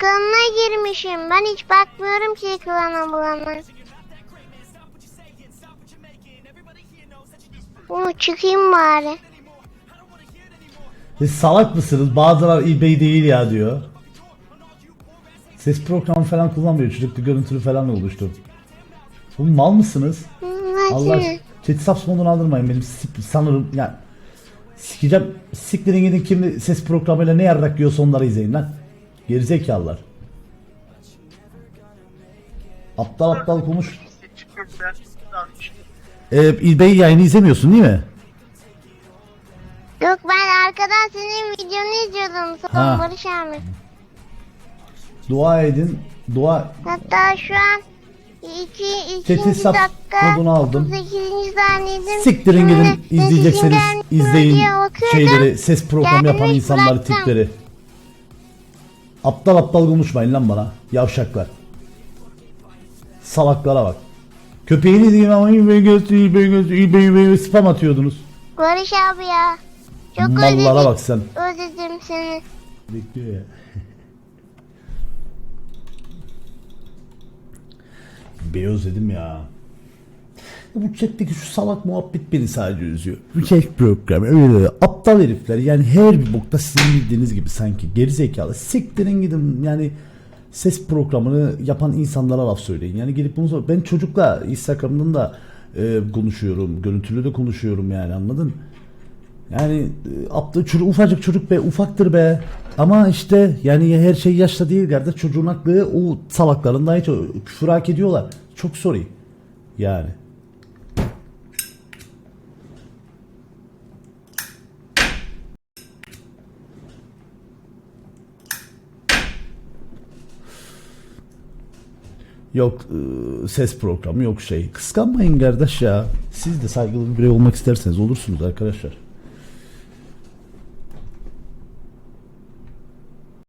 klanına girmişim. Ben hiç bakmıyorum ki klana bulana. Bunu çıkayım bari. Siz salak mısınız? Bazılar eBay değil ya diyor. Ses programı falan kullanmıyor. Çocuklu görüntülü falan oluştu. Bu mal mısınız? Allah chat subs modunu aldırmayın benim sanırım yani sikeceğim siktirin gidin kim ses programıyla ne yarrak yiyorsa onları izleyin lan. Gerizekalılar. Aptal aptal konuş. Ee, eBay yayını izlemiyorsun değil mi? Yok ben arkadan senin videonu izliyordum. Son Ha. Barış abi. Dua edin. Dua Hatta şu an iki, ikinci Chat'i sap dakika modunu aldım. 38. saniyedeyim. Siktirin gidin izleyecekseniz izleyin şeyleri ses programı yapan insanları tipleri. Aptal aptal konuşmayın lan bana yavşaklar. Salaklara bak. Köpeğini diyeyim ama iyi be göz iyi be göz iyi be iyi be spam atıyordunuz. Barış abi ya. Çok Mallara özledim, bak sen. özledim seni. Bekliyor ya. Beyaz dedim ya. Bu chatteki şu salak muhabbet beni sadece üzüyor. Bu chat programı öyle aptal herifler yani her bir bokta sizin bildiğiniz gibi sanki gerizekalı siktirin gidin yani ses programını yapan insanlara laf söyleyin. Yani gelip bunu sor- ben çocukla Instagram'dan da e, konuşuyorum, görüntülü de konuşuyorum yani anladın? Yani e, aptal çocuk ufacık çocuk be ufaktır be. Ama işte yani her şey yaşta değil kardeş çocuğun aklı o salaklarından hiç o küfür hak ediyorlar. Çok sorry. Yani. Yok e, ses programı yok şey. Kıskanmayın kardeş ya. Siz de saygılı bir birey olmak isterseniz olursunuz arkadaşlar.